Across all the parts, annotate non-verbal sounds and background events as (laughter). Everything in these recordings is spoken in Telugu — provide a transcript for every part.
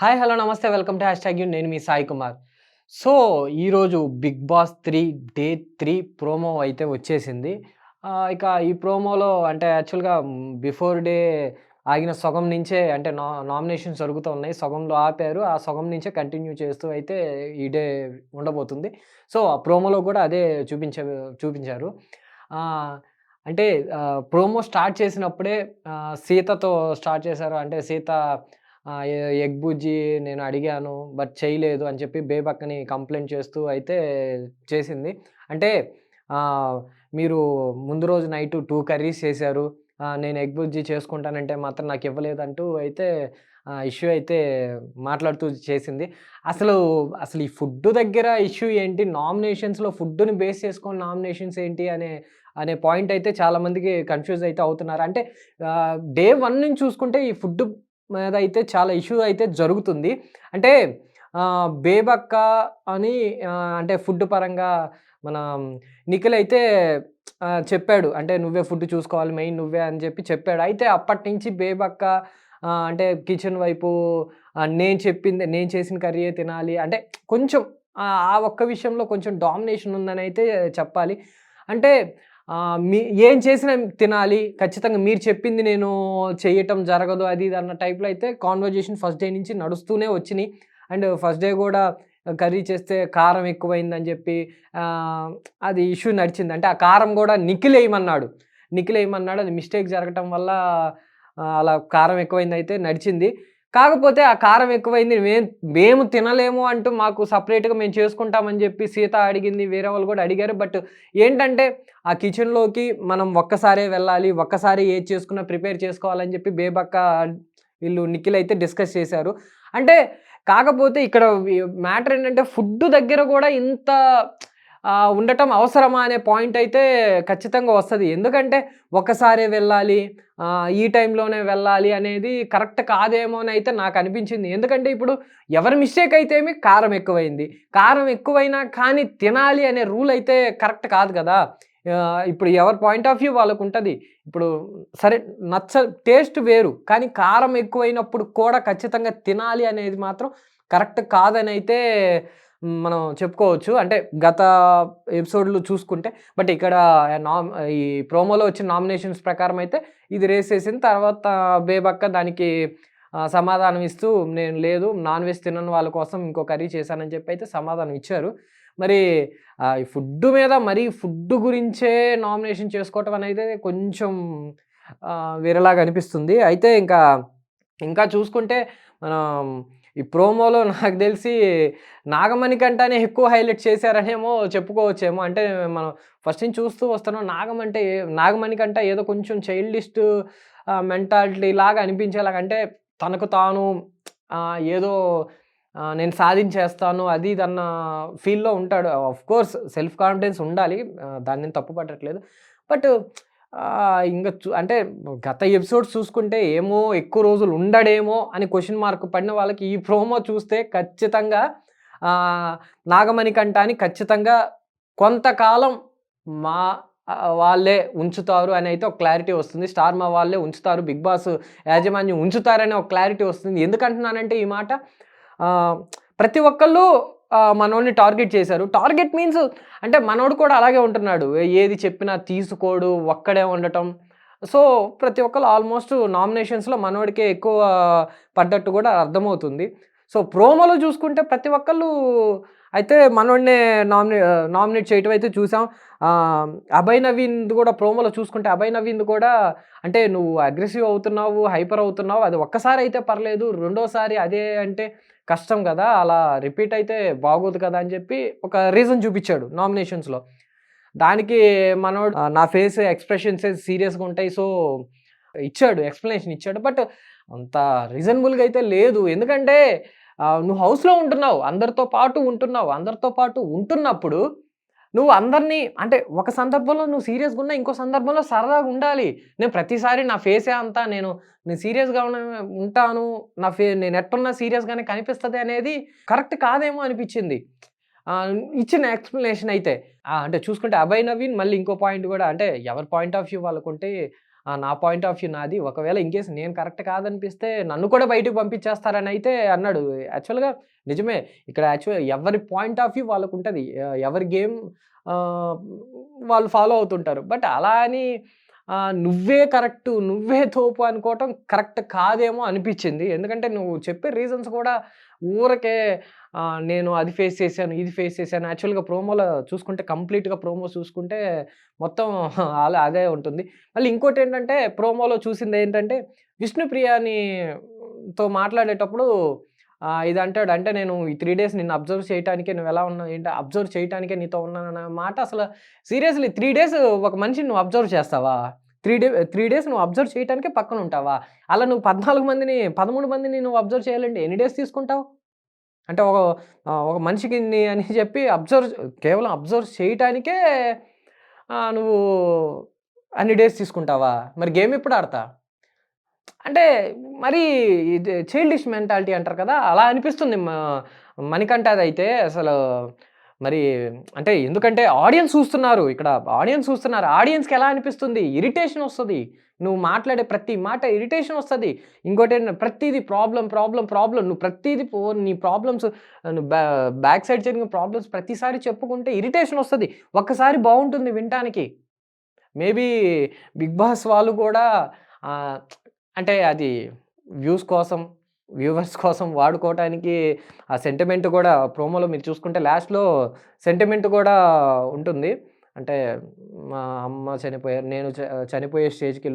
హాయ్ హలో నమస్తే welcome to hash tag you నేను మీ సాయి కుమార్. సో ఈరోజు Bigg Boss three day three promo అయితే వచ్చేసింది. ఇక ఈ ప్రోమోలో అంటే యాక్చువల్గా బిఫోర్ డే ఆగిన సగం నుంచే అంటే నా నామినేషన్స్ జరుగుతూ ఉన్నాయి. సగంలో ఆపారు. ఆ సగం నుంచే కంటిన్యూ చేస్తూ అయితే ఈ డే ఉండబోతుంది. సో ఆ ప్రోమోలో కూడా అదే చూపించే చూపించారు. అంటే ప్రోమో స్టార్ట్ చేసినప్పుడే సీతతో స్టార్ట్ చేశారు. అంటే సీత ఎగ్ బుజ్జి నేను అడిగాను బట్ చేయలేదు అని చెప్పి బేబక్కని కంప్లైంట్ చేస్తూ అయితే చేసింది. అంటే మీరు ముందు రోజు నైట్ టూ కర్రీస్ చేశారు నేను ఎగ్ బుజ్జి చేసుకుంటానంటే మాత్రం నాకు ఇవ్వలేదంటూ అయితే ఇష్యూ అయితే మాట్లాడుతూ చేసింది. అసలు అసలు ఈ ఫుడ్ దగ్గర ఇష్యూ ఏంటి? నామినేషన్స్లో ఫుడ్ని బేస్ చేసుకొని నామినేషన్స్ ఏంటి అనే అనే పాయింట్ అయితే చాలామందికి కన్ఫ్యూజ్ అయితే అవుతున్నారు. అంటే డే వన్ నుంచి చూసుకుంటే ఈ ఫుడ్ మీద అయితే చాలా ఇష్యూ అయితే జరుగుతుంది. అంటే బేబక్క అని అంటే ఫుడ్ పరంగా మన నిఖిల్ అయితే చెప్పాడు. అంటే నువ్వే ఫుడ్ చూసుకోవాలి మెయిన్ నువ్వే అని చెప్పి చెప్పాడు. అయితే అప్పటి నుంచి బేబక్క అంటే కిచెన్ వైపు నేను చెప్పింది నేను చేసిన కర్రీయే తినాలి. అంటే కొంచెం ఆ ఒక్క విషయంలో కొంచెం డామినేషన్ ఉందని అయితే చెప్పాలి. అంటే మీ ఏం చేసినా తినాలి. ఖచ్చితంగా మీరు చెప్పింది నేను చేయటం జరగదు అది ఇది అన్న టైప్లో అయితే కాన్వర్జేషన్ ఫస్ట్ డే నుంచి నడుస్తూనే వచ్చినాయి. అండ్ ఫస్ట్ డే కూడా కర్రీ చేస్తే కారం ఎక్కువైందని చెప్పి అది ఇష్యూ నడిచింది. అంటే ఆ కారం కూడా నిఖిల్ వేయమన్నాడు. నిఖిల్ వేయమన్నాడు అది మిస్టేక్ జరగటం వల్ల అలా కారం ఎక్కువైంది అయితే నడిచింది. కాకపోతే ఆ కారం ఎక్కువైంది. మేము మేము తినలేము అంటూ మాకు సపరేట్గా మేము చేసుకుంటామని చెప్పి సీత అడిగింది. వేరే వాళ్ళు కూడా అడిగారు. బట్ ఏంటంటే ఆ కిచెన్లోకి మనం ఒక్కసారే వెళ్ళాలి. ఒక్కసారి ఏది చేసుకున్నా ప్రిపేర్ చేసుకోవాలని చెప్పి బేబక్క వీళ్ళు నిఖిల్ అయితే డిస్కస్ చేశారు. అంటే కాకపోతే ఇక్కడ మ్యాటర్ ఏంటంటే ఫుడ్ దగ్గర కూడా ఇంత ఉండటం అవసరమా అనే పాయింట్ అయితే ఖచ్చితంగా వస్తుంది. ఎందుకంటే ఒకసారే వెళ్ళాలి ఈ టైంలోనే వెళ్ళాలి అనేది కరెక్ట్ కాదేమో అని అయితే నాకు అనిపించింది. ఎందుకంటే ఇప్పుడు ఎవరి మిస్టేక్ అయితే ఏమి కారం ఎక్కువైంది. కారం ఎక్కువైనా కానీ తినాలి అనే రూల్ అయితే కరెక్ట్ కాదు కదా. ఇప్పుడు ఎవరి పాయింట్ ఆఫ్ వ్యూ వాళ్ళకు ఉంటుంది. ఇప్పుడు సరే నచ్చ టేస్ట్ వేరు. కానీ కారం ఎక్కువైనప్పుడు కూడా ఖచ్చితంగా తినాలి అనేది మాత్రం కరెక్ట్ కాదని అయితే మనం చెప్పుకోవచ్చు. అంటే గత ఎపిసోడ్లు చూసుకుంటే బట్ ఇక్కడ నామ్ ఈ ప్రోమోలో వచ్చిన నామినేషన్స్ ప్రకారం అయితే ఇది రేస్ వేసిన తర్వాత బేబక్క దానికి సమాధానం ఇస్తూ నేను లేదు నాన్ వెజ్ తినని వాళ్ళ కోసం ఇంకో కర్రీ చేశానని చెప్పి అయితే సమాధానం ఇచ్చారు. మరి ఈ ఫుడ్ మీద మరి ఫుడ్ గురించే నామినేషన్ చేసుకోవటం అనేది కొంచెం విరలాగా వేరేలాగా అనిపిస్తుంది. అయితే ఇంకా ఇంకా చూసుకుంటే మనం ఈ ప్రోమోలో నాకు తెలిసి నాగమణి కంటేనే ఎక్కువ హైలైట్ చేశారనేమో చెప్పుకోవచ్చేమో. అంటే మనం ఫస్ట్ నుంచి చూస్తూ వస్తున్నాం నాగం అంటే నాగమణి కంటే ఏదో కొంచెం చైల్డిస్ట్ మెంటాలిటీ లాగా అనిపించేలాగా. అంటే తనకు తాను ఏదో నేను సాధించేస్తాను అది తన ఫీల్లో ఉంటాడు. ఆఫ్ కోర్స్ సెల్ఫ్ కాన్ఫిడెన్స్ ఉండాలి. దాన్ని నేను తప్పు పట్టట్లేదు బట్ ఇంకా చూ అంటే గత ఎపిసోడ్స్ చూసుకుంటే ఏమో ఎక్కువ రోజులు ఉండడేమో అని క్వశ్చన్ మార్క్ పడిన వాళ్ళకి ఈ ప్రోమో చూస్తే ఖచ్చితంగా ఆ, నాగమణి కంటాని ఖచ్చితంగా కొంతకాలం మా వాళ్ళే ఉంచుతారు అని అయితే ఒక క్లారిటీ వస్తుంది. స్టార్ మా వాళ్ళే ఉంచుతారు. బిగ్ బాస్ యాజమాన్యం ఉంచుతారని ఒక క్లారిటీ వస్తుంది. ఎందుకంటున్నానంటే ఈ మాట? ప్రతి ఒక్కళ్ళు మనోడిని టార్గెట్ చేశారు. టార్గెట్ మీన్స్ అంటే మనోడు కూడా అలాగే ఉంటున్నాడు. ఏది చెప్పినా తీసుకోడు ఒక్కడే ఉండటం. సో ప్రతి ఒక్కరు ఆల్మోస్ట్ నామినేషన్స్లో మనోడికే ఎక్కువ పడ్డట్టు కూడా అర్థమవుతుంది. సో ప్రోమోలో చూసుకుంటే ప్రతి ఒక్కళ్ళు అయితే మనోడినే నామినే నామినేట్ చేయటం అయితే చూసాం. అభయ్ నవీన్ కూడా ప్రోమోలో చూసుకుంటే అభయ్ నవీన్ కూడా అంటే నువ్వు అగ్రెసివ్ అవుతున్నావు హైపర్ అవుతున్నావు అది ఒక్కసారి అయితే పర్లేదు రెండోసారి అదే అంటే కష్టం కదా అలా రిపీట్ అయితే బాగోదు కదా అని చెప్పి ఒక రీజన్ చూపించాడు నామినేషన్స్లో. దానికి మనోడు నా ఫేస్ ఎక్స్ప్రెషన్స్ సీరియస్గా ఉంటాయి సో ఇచ్చాడు ఎక్స్ప్లెనేషన్ ఇచ్చాడు బట్ అంత రీజనబుల్గా అయితే లేదు. ఎందుకంటే నువ్వు హౌస్లో ఉంటున్నావు అందరితో పాటు ఉంటున్నావు అందరితో పాటు ఉంటున్నప్పుడు నువ్వు అందరినీ అంటే ఒక సందర్భంలో నువ్వు సీరియస్గా ఉన్నా ఇంకో సందర్భంలో సరదాగా ఉండాలి. నేను ప్రతిసారి నా ఫేసే అంతా నేను నేను సీరియస్గా ఉన్న ఉంటాను నా ఫే నేను ఎట్టున్నా సీరియస్గానే కనిపిస్తుంది అనేది కరెక్ట్ కాదేమో అనిపించింది. ఇచ్చిన ఎక్స్ప్లెనేషన్ అయితే. అంటే చూసుకుంటే అభయ్ నవీన్ మళ్ళీ ఇంకో పాయింట్ కూడా అంటే ఎవరి పాయింట్ ఆఫ్ వ్యూ వాళ్ళకుంటే నా పాయింట్ ఆఫ్ వ్యూ నాది. ఒకవేళ ఇన్‌కేస్ నేను కరెక్ట్ కాదనిపిస్తే నన్ను కూడా బయటకు పంపించేస్తారని అయితే అన్నాడు. యాక్చువల్‌గా నిజమే. ఇక్కడ యాక్చువల్ ఎవరి పాయింట్ ఆఫ్ వ్యూ వాళ్ళకు ఉంటుంది ఎవరి గేమ్ వాళ్ళు ఫాలో అవుతుంటారు. బట్ అలా అని నువ్వే కరెక్టు, నువ్వే తోపు అనుకోవటం కరెక్ట్ కాదేమో అనిపించింది ఎందుకంటే నువ్వు చెప్పే రీజన్స్ కూడా ఊరకే నేను అది ఫేస్ చేశాను, ఇది ఫేస్ చేశాను. యాక్చువల్‌గా ప్రోమోలో చూసుకుంటే కంప్లీట్‌గా ప్రోమో చూసుకుంటే మొత్తం (laughs) అలా అదే ఉంటుంది. మళ్ళీ ఇంకోటి ఏంటంటే ప్రోమోలో చూసింది ఏంటంటే తో మాట్లాడేటప్పుడు ఇది అంటాడు. అంటే నేను ఈ త్రీ డేస్ నిన్ను అబ్జర్వ్ నువ్వు ఎలా ఉన్నావు ఏంటి అబ్జర్వ్ చేయటానికే నీతో ఉన్నానన్న మాట అసలు సీరియస్‌లీ త్రీ డేస్ ఒక మనిషిని నువ్వు అబ్జర్వ్ చేస్తావా? త్రీ డే త్రీ డేస్ నువ్వు అబ్జర్వ్ చేయడానికే పక్కన ఉంటావా? అలా నువ్వు 14 మందిని, 13 మందిని నువ్వు అబ్జర్వ్ చేయాలంటే ఎన్ని డేస్ తీసుకుంటావు? అంటే ఒక ఒక మనిషికి అని చెప్పి అబ్జర్వ్ కేవలం అబ్జర్వ్ చేయటానికే నువ్వు అన్ని డేస్ తీసుకుంటావా? మరి గేమ్ ఎప్పుడు ఆడతా? అంటే మరి ఇది చైల్డిష్ మెంటాలిటీ అంటారు కదా! అలా అనిపిస్తుంది మణికంఠ అది అయితే అసలు మరి అంటే ఎందుకంటే ఆడియన్స్ చూస్తున్నారు. ఇక్కడ ఆడియన్స్ చూస్తున్నారు. ఆడియన్స్‌కి ఎలా అనిపిస్తుంది? ఇరిటేషన్ వస్తుంది నువ్వు మాట్లాడే ప్రతి మాట ఇరిటేషన్ వస్తుంది ఇంకోటి ప్రతిదీ ప్రాబ్లం ప్రాబ్లం ప్రాబ్లం నువ్వు ప్రతిది పో నీ ప్రాబ్లమ్స్ నువ్వు బ్యా బ్యాక్ సైడ్ జరిగిన ప్రాబ్లమ్స్ ప్రతిసారి చెప్పుకుంటే ఇరిటేషన్ వస్తుంది ఒక్కసారి బాగుంటుంది వినటానికి. మేబీ 'బిగ్ బాస్' వాళ్ళు కూడా అంటే అది వ్యూస్ కోసం, వ్యూవర్స్ కోసం వాడుకోవటానికి ఆ సెంటిమెంట్ కూడా ప్రోమోలో మీరు చూసుకుంటే లాస్ట్‌లో సెంటిమెంట్ కూడా ఉంటుంది. అంటే మా అమ్మ చనిపోయారు. నేను చ చనిపోయే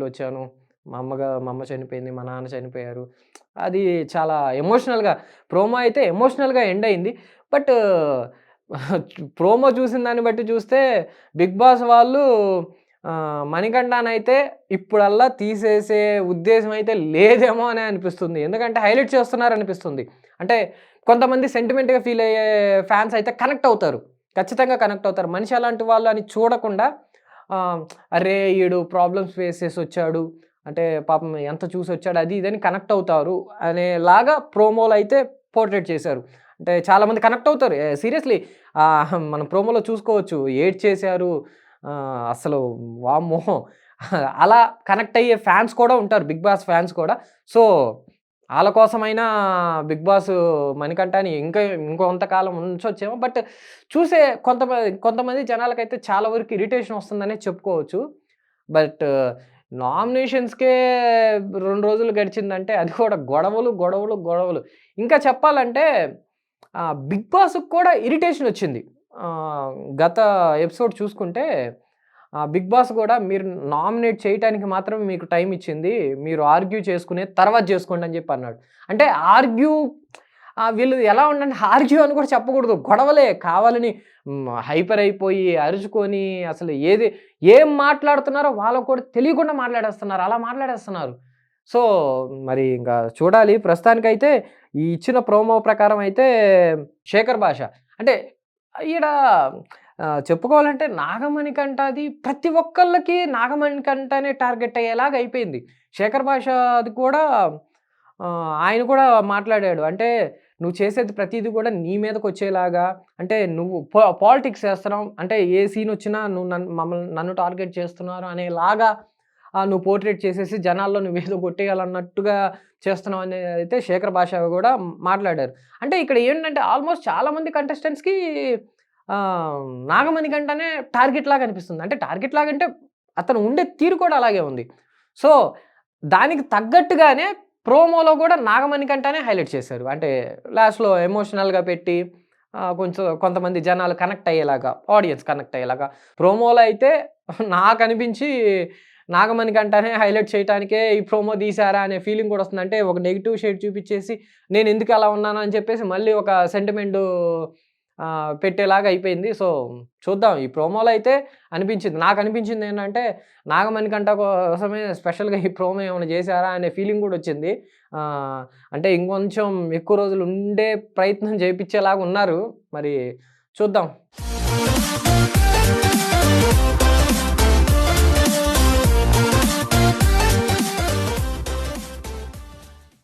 వచ్చాను మా అమ్మగా మా అమ్మ చనిపోయింది. మా నాన్న చనిపోయారు. అది చాలా ఎమోషనల్‌గా ప్రోమో అయితే ఎమోషనల్‌గా ఎండ్ అయింది. బట్ ప్రోమో చూసిన దాన్ని బట్టి చూస్తే 'బిగ్ బాస్' వాళ్ళు మణికంఠనైతే ఇప్పుడల్లా తీసేసే ఉద్దేశం అయితే లేదేమో అని అనిపిస్తుంది. ఎందుకంటే హైలైట్ చేస్తున్నారు అనిపిస్తుంది అంటే కొంతమంది సెంటిమెంట్‌గా ఫీల్ అయ్యే ఫ్యాన్స్ అయితే కనెక్ట్ అవుతారు. ఖచ్చితంగా కనెక్ట్ అవుతారు. మనిషి అలాంటి వాళ్ళు అని చూడకుండా అరే! ఈడు ప్రాబ్లమ్స్ ఫేస్ చేసి వచ్చాడు అంటే పాపం ఎంత చూసి వచ్చాడు అది ఇది అని కనెక్ట్ అవుతారు అనేలాగా ప్రోమోలో అయితే పోర్ట్రేట్ చేశారు. అంటే చాలామంది కనెక్ట్ అవుతారు. సీరియస్‌లీ మనం ప్రోమోలో చూసుకోవచ్చు. ఏడ్ చేశారు అసలు వామ్మో! అలా కనెక్ట్ అయ్యే ఫ్యాన్స్ కూడా ఉంటారు. 'బిగ్ బాస్' ఫ్యాన్స్ కూడా. సో, వాళ్ళ కోసమైనా 'బిగ్ బాస్' మణికంఠాని ఇంకా ఇంకొంతకాలం ఉంచొచ్చేమో. బట్ చూసే కొంతమంది కొంతమంది జనాలకైతే చాలా వరకు ఇరిటేషన్ వస్తుందనే చెప్పుకోవచ్చు. బట్ నామినేషన్స్‌కే రెండు రోజులు గడిచిందంటే అది కూడా గొడవలు, గొడవలు, గొడవలు. ఇంకా చెప్పాలంటే 'బిగ్ బాస్‌కి' కూడా ఇరిటేషన్ వచ్చింది. గత ఎపిసోడ్ చూసుకుంటే 'బిగ్ బాస్' కూడా మీరు నామినేట్ చేయటానికి మాత్రమే మీకు టైం ఇచ్చింది. మీరు ఆర్గ్యూ చేసుకునే తర్వాత చేసుకోండి అని చెప్పి అన్నాడు. అంటే ఆర్గ్యూ వీళ్ళు ఎలా ఉండండి (laughs) ఆర్గ్యూ అని కూడా చెప్పకూడదు. గొడవలే కావాలని హైపర్ అయిపోయి అరుచుకొని అసలు ఏది ఏం మాట్లాడుతున్నారో వాళ్ళకు కూడా తెలియకుండా మాట్లాడేస్తున్నారు. అలా మాట్లాడేస్తున్నారు. సో, మరి ఇంకా చూడాలి. ప్రస్తుతానికైతే ఈ ఇచ్చిన ప్రోమో ప్రకారం అయితే 'శేఖర్ భాష' అంటే ఈడ చెప్పుకోవాలంటే నాగమణి కంట నాగమణికంఠది ప్రతి ఒక్కళ్ళకి నాగమణికంఠనే టార్గెట్ అయ్యేలాగా అయిపోయింది. 'శేఖర్ భాష అది కూడా ఆయన కూడా మాట్లాడాడు. అంటే నువ్వు చేసేది ప్రతిదీ కూడా నీ మీదకొచ్చేలాగా అంటే నువ్వు పాలిటిక్స్ చేస్తున్నావు. అంటే ఏ సీన్ వచ్చినా నువ్వు నన్ను మమ్మల్ని నన్ను టార్గెట్ చేస్తున్నారు అనేలాగా నువ్వు పోర్ట్రేట్ చేసేసి జనాల్లో నువ్వు ఏదో కొట్టేయాలన్నట్టుగా చేస్తున్నావు అనేది అయితే 'శేఖర్ భాష' కూడా మాట్లాడారు. అంటే ఇక్కడ ఏంటంటే ఆల్మోస్ట్ చాలామంది కంటెస్టెంట్స్‌కి నాగమణి కంటనే టార్గెట్ లాగా అనిపిస్తుంది. అంటే టార్గెట్ లాగా అంటే అతను ఉండే తీరు కూడా అలాగే ఉంది. సో, దానికి తగ్గట్టుగానే ప్రోమోలో కూడా నాగమణి కంటనే హైలైట్ చేశారు. అంటే లాస్ట్‌లో ఎమోషనల్‌గా పెట్టి కొంచెం కొంతమంది జనాలు కనెక్ట్ అయ్యేలాగా, ఆడియన్స్ కనెక్ట్ అయ్యేలాగా. ప్రోమోలో అయితే నాకు అనిపించి నాగమణి నాగమణికంఠనే హైలైట్ చేయటానికే ఈ ప్రోమో తీశారా అనే ఫీలింగ్ కూడా వస్తుంది. అంటే ఒక నెగిటివ్ షేడ్ చూపించేసి నేను ఎందుకు అలా ఉన్నాను అని చెప్పేసి మళ్ళీ ఒక సెంటిమెంటు పెట్టేలాగా అయిపోయింది. సో, చూద్దాం ఈ ప్రోమోలో అయితే అనిపించింది. నాకు అనిపించింది ఏంటంటే నాగమణికంఠ కోసమే స్పెషల్‌గా ఈ ప్రోమో ఏమైనా చేశారా అనే ఫీలింగ్ కూడా వచ్చింది. అంటే ఇంకొంచెం ఎక్కువ రోజులు ఉండే ప్రయత్నం చేయించేలాగా ఉన్నారు. మరి చూద్దాం.